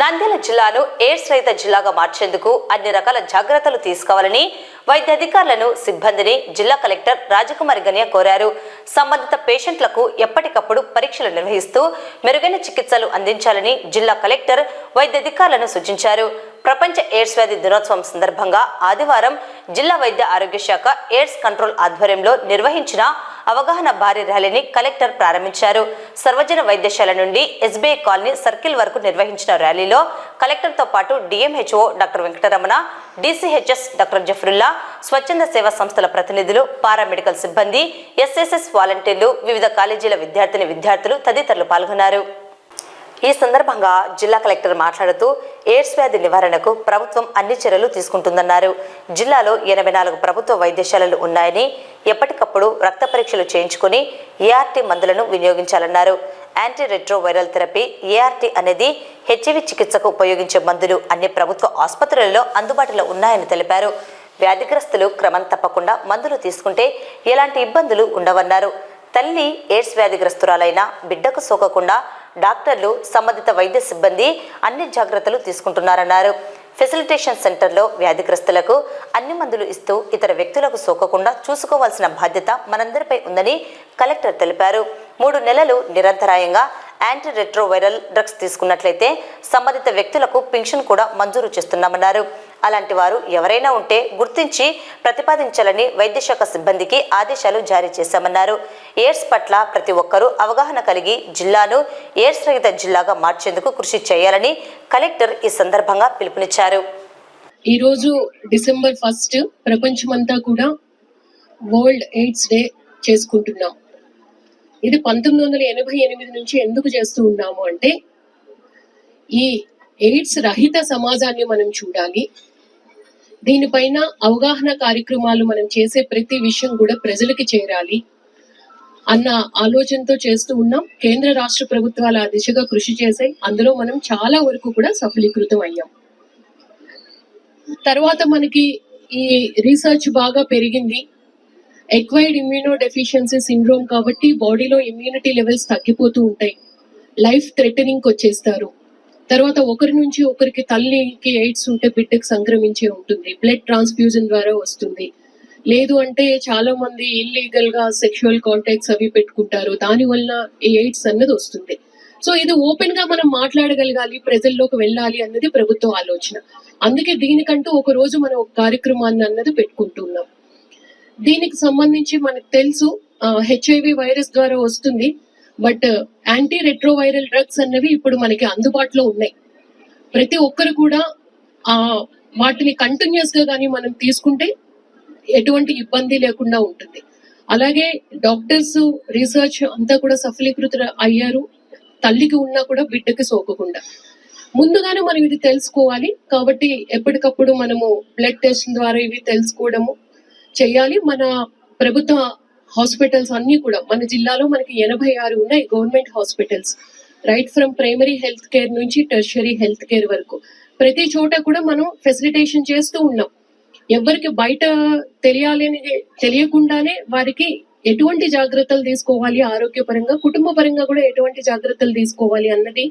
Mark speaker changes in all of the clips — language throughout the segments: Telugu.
Speaker 1: నంద్యాల జిల్లాను ఎయిడ్స్ రహిత జిల్లాగా మార్చేందుకు అన్ని రకాల జాగ్రత్తలు తీసుకోవాలని వైద్య అధికారులను సిబ్బందిని జిల్లా కలెక్టర్ రాజకుమారి గనియా కోరారు. సంబంధిత పేషెంట్లకు ఎప్పటికప్పుడు పరీక్షలు నిర్వహిస్తూ మెరుగైన చికిత్సలు అందించాలని జిల్లా కలెక్టర్ వైద్య అధికారులను సూచించారు. ప్రపంచ ఎయిడ్స్ వ్యాధి దినోత్సవం సందర్భంగా ఆదివారం జిల్లా వైద్య ఆరోగ్య శాఖ ఎయిడ్స్ కంట్రోల్ ఆధ్వర్యంలో నిర్వహించిన అవగాహన భారీ ర్యాలీని కలెక్టర్ ప్రారంభించారు. సర్వజన వైద్యశాల నుండి ఎస్బీఐ కాలనీ సర్కిల్ వరకు నిర్వహించిన ర్యాలీలో కలెక్టర్తో పాటు DMHO doctor Venkataramana DCHS doctor Jafarullah స్వచ్ఛంద సేవా సంస్థల ప్రతినిధులు పారామెడికల్ సిబ్బంది ఎస్ఎస్ఎస్ వాలంటీర్లు వివిధ కాలేజీల విద్యార్థిని విద్యార్థులు తదితరులు పాల్గొన్నారు. ఈ సందర్భంగా జిల్లా కలెక్టర్ మాట్లాడుతూ ఎయిడ్స్ వ్యాధి నివారణకు ప్రభుత్వం అన్ని చర్యలు తీసుకుంటుందన్నారు. జిల్లాలో ఎనభై నాలుగు ప్రభుత్వ వైద్యశాలలు ఉన్నాయని ఎప్పటికప్పుడు రక్త పరీక్షలు చేయించుకుని ఏఆర్టీ మందులను వినియోగించాలన్నారు. యాంటీ రెట్రోవైరల్ థెరపీ ఏఆర్టీ అనేది హెచ్ఐవి చికిత్సకు ఉపయోగించే మందులు అన్ని ప్రభుత్వ ఆసుపత్రులలో అందుబాటులో ఉన్నాయని తెలిపారు. వ్యాధిగ్రస్తులు క్రమం తప్పకుండా మందులు తీసుకుంటే ఎలాంటి ఇబ్బందులు ఉండవన్నారు. తల్లి ఎయిడ్స్ వ్యాధిగ్రస్తురాలైన బిడ్డకు సోకకుండా డాక్టర్లు సంబంధిత వైద్య సిబ్బంది అన్ని జాగ్రత్తలు తీసుకుంటున్నారన్నారు. ఫెసిలిటేషన్ సెంటర్లో వ్యాధిగ్రస్తులకు అన్ని మందులు ఇస్తూ ఇతర వ్యక్తులకు సోకకుండా చూసుకోవాల్సిన బాధ్యత మనందరిపై ఉందని కలెక్టర్ తెలిపారు. మూడు నెలలు నిరంతరాయంగా యాంటీ రెట్రోవైరల్ డ్రగ్స్ తీసుకున్నట్లయితే సంబంధిత వ్యక్తులకు పింఛన్ కూడా మంజూరు చేస్తున్నామన్నారు. అలాంటి వారు ఎవరైనా ఉంటే గుర్తించి ప్రతిపాదించాలని వైద్యశాఖ సిబ్బందికి ఆదేశాలు జారీ చేశామన్నారు. ఎయిడ్స్ పట్ల ప్రతి ఒక్కరూ అవగాహన కలిగి జిల్లాను ఎయిడ్స్ రహిత జిల్లాగా మార్చేందుకు కృషి చేయాలని కలెక్టర్ ఈ సందర్భంగా పిలుపునిచ్చారు.
Speaker 2: ఈరోజు డిసెంబర్ ఫస్ట్ ప్రపంచమంతా కూడా వరల్డ్ ఎయిడ్స్ డే చేసుకుంటున్నాం. ఇది పంతొమ్మిది వందల ఎనభై ఎనిమిది నుంచి ఎందుకు చేస్తూ ఉన్నాము అంటే ఈ ఎయిడ్స్ రహిత సమాజాన్ని మనం చూడాలి. దీనిపైన అవగాహన కార్యక్రమాలు మనం చేసే ప్రతి విషయం కూడా ప్రజలకి చేరాలి అన్న ఆలోచనతో చేస్తూ ఉన్నాం. కేంద్ర రాష్ట్ర ప్రభుత్వాలు ఆ దిశగా కృషి చేసాయి అందులో మనం చాలా వరకు కూడా సఫలీకృతం అయ్యాం. తర్వాత మనకి ఈ రీసెర్చ్ బాగా పెరిగింది. ఎక్వైర్డ్ ఇమ్యూనో డెఫిషియన్సీ సిండ్రోమ్ కాబట్టి బాడీలో ఇమ్యూనిటీ లెవెల్స్ తగ్గిపోతూ ఉంటాయి. లైఫ్ థ్రెటనింగ్ వచ్చేస్తారు తర్వాత ఒకరి నుంచి ఒకరికి తల్లికి ఎయిడ్స్ ఉంటే బిడ్డకు సంక్రమించే ఉంటుంది. బ్లడ్ ట్రాన్స్ఫ్యూజన్ ద్వారా వస్తుంది. లేదు అంటే చాలా మంది ఇల్లీగల్గా సెక్షువల్ కాంటాక్ట్స్ అవి పెట్టుకుంటారు. దాని వల్ల ఈ ఎయిడ్స్ అన్నది వస్తుంది. సో ఇది ఓపెన్గా మనం మాట్లాడగలగాలి ప్రజల్లోకి వెళ్ళాలి అన్నది ప్రభుత్వ ఆలోచన. అందుకే దీనికంటూ ఒక రోజు మనం ఒక కార్యక్రమాన్ని అన్నది పెట్టుకుంటున్నాం దీనికి సంబంధించి మనకు తెలుసు హెచ్ఐవి వైరస్ ద్వారా వస్తుంది. బట్ యాంటీ రెట్రోవైరల్ డ్రగ్స్ అనేవి ఇప్పుడు మనకి అందుబాటులో ఉన్నాయి. ప్రతి ఒక్కరు కూడా ఆ వాటిని కంటిన్యూస్గా కానీ మనం తీసుకుంటే ఎటువంటి ఇబ్బంది లేకుండా ఉంటుంది. అలాగే డాక్టర్స్ రీసెర్చ్ అంతా కూడా సఫలీకృత అయ్యారు. తల్లికి ఉన్నా కూడా బిడ్డకి సోకకుండా. ముందుగానే మనం ఇది తెలుసుకోవాలి. కాబట్టి ఎప్పటికప్పుడు మనము బ్లడ్ టెస్ట్ ద్వారా ఇవి తెలుసుకోవడము చేయాలి. మన ప్రభుత్వ హాస్పిటల్స్ అన్ని కూడా మన జిల్లాలో మనకి ఎనభై ఆరు ఉన్నాయి government hospitals. Right from primary health care నుంచి టెర్షరీ హెల్త్ కేర్ వరకు. ప్రతి చోట కూడా మనం ఫెసిలిటేషన్ చేస్తూ ఉన్నాం. ఎవరికి బయట తెలియాలని తెలియకుండానే వారికి ఎటువంటి జాగ్రత్తలు తీసుకోవాలి ఆరోగ్యపరంగా కుటుంబ పరంగా కూడా ఎటువంటి జాగ్రత్తలు తీసుకోవాలి అన్నది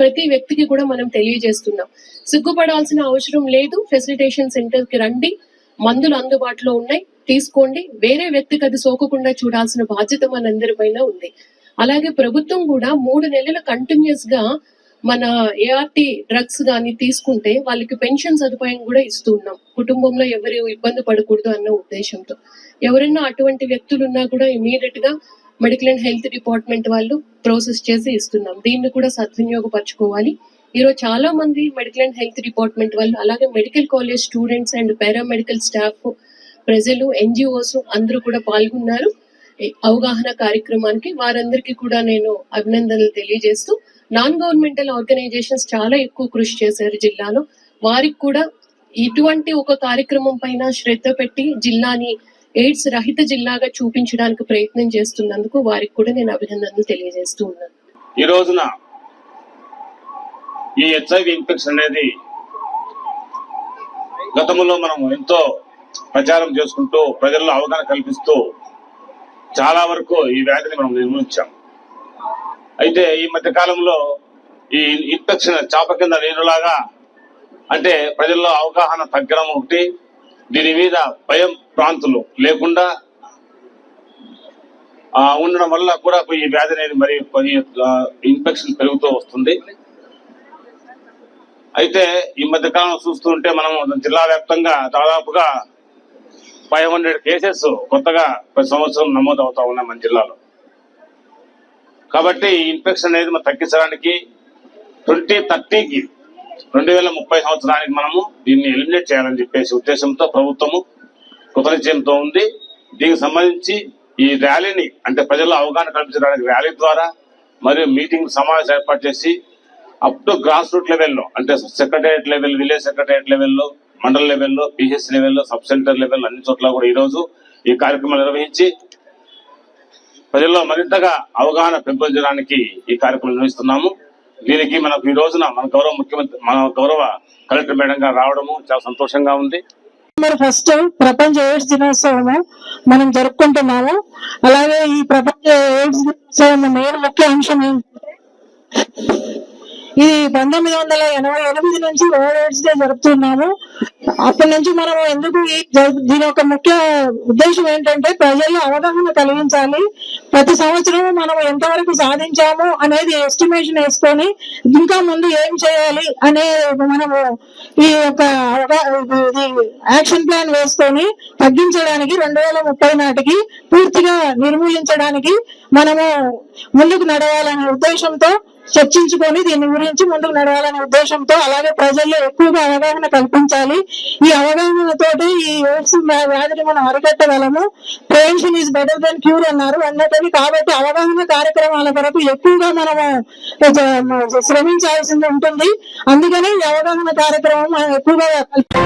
Speaker 2: ప్రతి వ్యక్తికి కూడా మనం తెలియజేస్తున్నాం. సిగ్గుపడాల్సిన అవసరం లేదు ఫెసిలిటేషన్ సెంటర్కి రండి. మందులు అందుబాటులో ఉన్నాయి. తీసుకోండి. వేరే వ్యక్తికి అది సోకకుండా చూడాల్సిన బాధ్యత మనందరి పైన ఉంది. అలాగే ప్రభుత్వం కూడా మూడు నెలలు కంటిన్యూస్గా మన ఏఆర్టీ డ్రగ్స్ గాని తీసుకుంటే వాళ్ళకి పెన్షన్ సదుపాయం కూడా ఇస్తూ ఉన్నాం. కుటుంబంలో ఎవరు ఇబ్బంది పడకూడదు అన్న ఉద్దేశంతో. ఎవరైనా అటువంటి వ్యక్తులు ఉన్నా కూడా ఇమీడియట్గా మెడికల్ అండ్ హెల్త్ డిపార్ట్మెంట్ వాళ్ళు ప్రాసెస్ చేసి ఇస్తున్నాం. దీన్ని కూడా సద్వినియోగపరచుకోవాలి. ఈరోజు చాలా మంది మెడికల్ అండ్ హెల్త్ డిపార్ట్మెంట్ వాళ్ళు అలాగే medical college students and paramedical staff ప్రజలు ఎన్జిఓస్ అందరూ కూడా పాల్గొన్నారు. అవగాహన కార్యక్రమానికి వారందరికీ కూడా నేను అభినందనలు తెలియజేస్తూ నాన్ గవర్నమెంటల్ ఆర్గనైజేషన్స్ చాలా ఎక్కువ కృషి చేశారు జిల్లాలో. వారికి కూడా ఇటువంటి ఒక కార్యక్రమం పైన శ్రద్ధ పెట్టి జిల్లాని ఎయిడ్స్ రహిత జిల్లాగా చూపించడానికి ప్రయత్నం చేస్తున్నందుకు వారికి కూడా నేను అభినందనలు తెలియజేస్తూ ఉన్నాను.
Speaker 3: ఈ రోజున ఈ హెచ్ఐవి ఇన్ఫెక్షన్ అనేది గతంలో మనం ఎంతో ప్రచారం చేసుకుంటూ ప్రజల్లో అవగాహన కల్పిస్తూ చాలా వరకు ఈ వ్యాధిని మనం నిర్మూలించాం. అయితే ఈ మధ్య కాలంలో ఈ ఇన్ఫెక్షన్ చాప కింద నీరులాగా అంటే ప్రజల్లో అవగాహన తగ్గడం ఒకటి దీని మీద భయం ప్రాంతులు లేకుండా ఉండడం వల్ల కూడా ఈ వ్యాధి అనేది మరి కొన్ని ఇన్ఫెక్షన్ పెరుగుతూ వస్తుంది. అయితే ఈ మధ్య కాలం చూస్తుంటే మనం జిల్లా వ్యాప్తంగా దాదాపుగా ఫైవ్ హండ్రెడ్ కేసెస్ కొత్తగా ప్రతి సంవత్సరం నమోదు అవుతా ఉన్నాయి మన జిల్లాలో. కాబట్టి ఈ ఇన్ఫెక్షన్ అనేది మనం తగ్గించడానికి ట్వంటీ థర్టీకి రెండు వేల ముప్పై సంవత్సరానికి మనము దీన్ని ఎలిమినేట్ చేయాలని చెప్పేసి ఉద్దేశంతో ప్రభుత్వము కృతనిశ్చయంతో ఉంది. దీనికి సంబంధించి ఈ ర్యాలీని అంటే ప్రజల్లో అవగాహన కల్పించడానికి ర్యాలీ ద్వారా మరియు మీటింగ్ సమావేశం ఏర్పాటు చేసి అప్ టు గ్రాస్ రూట్ లెవెల్లో అంటే సెక్రటేరియట్ లెవెల్ విలేజ్ సెక్రటేరియట్ లెవెల్లో మండల లెవెల్లో పిహెచ్ లెవెల్లో సబ్ సెంటర్ లెవెల్ అన్ని చోట్ల కూడా ఈ రోజు ఈ కార్యక్రమం నిర్వహించి ప్రజల్లో మరింతగా అవగాహన పెంపొందడానికి ఈ కార్యక్రమం నిర్వహిస్తున్నాము. దీనికి మనకు ఈ రోజున మన గౌరవ ముఖ్యమంత్రి మన గౌరవ కలెక్టర్ మేడం గారు రావడము చాలా సంతోషంగా ఉంది.
Speaker 4: మరి ఫస్ట్ ప్రపంచ ఎయిడ్స్ దినోత్సవము మనం జరుపుకుంటున్నాము. అలాగే ఈ ప్రపంచ ఎయిడ్స్ దినోత్సవం మెయిన్ ముఖ్య అంశం ఏంటంటే ఇది పంతొమ్మిది వందల ఎనభై ఎనిమిది నుంచి వరల్డ్ ఎయిడ్స్ డే జరుపుతున్నాము అప్పటి నుంచి మనం ఎందుకు దీని యొక్క ముఖ్య ఉద్దేశం ఏంటంటే ప్రజల్లో అవగాహన కలిగించాలి. ప్రతి సంవత్సరం మనం ఎంతవరకు సాధించాము అనేది ఎస్టిమేషన్ వేసుకొని ఇంకా ముందు ఏం చేయాలి అనే మనము ఈ యొక్క ఇది యాక్షన్ ప్లాన్ వేసుకొని తగ్గించడానికి రెండు వేల ముప్పై నాటికి పూర్తిగా నిర్మూలించడానికి మనము ముందుకు నడవాలనే ఉద్దేశంతో చర్చించుకొని దీని గురించి ముందుకు నడవాలనే ఉద్దేశంతో అలాగే ప్రజల్లో ఎక్కువగా అవగాహన కల్పించాలి. ఈ అవగాహనతోటి ఈ ఎయిడ్స్ వ్యా- వ్యాధిని మనం అరికట్టగలము prevention is better than cure అన్నారు. అన్నట్టు కాబట్టి అవగాహన కార్యక్రమాల కొరకు ఎక్కువగా మనము శ్రమించాల్సింది ఉంటుంది. అందుకనే ఈ అవగాహన కార్యక్రమం మనం ఎక్కువగా కల్పి-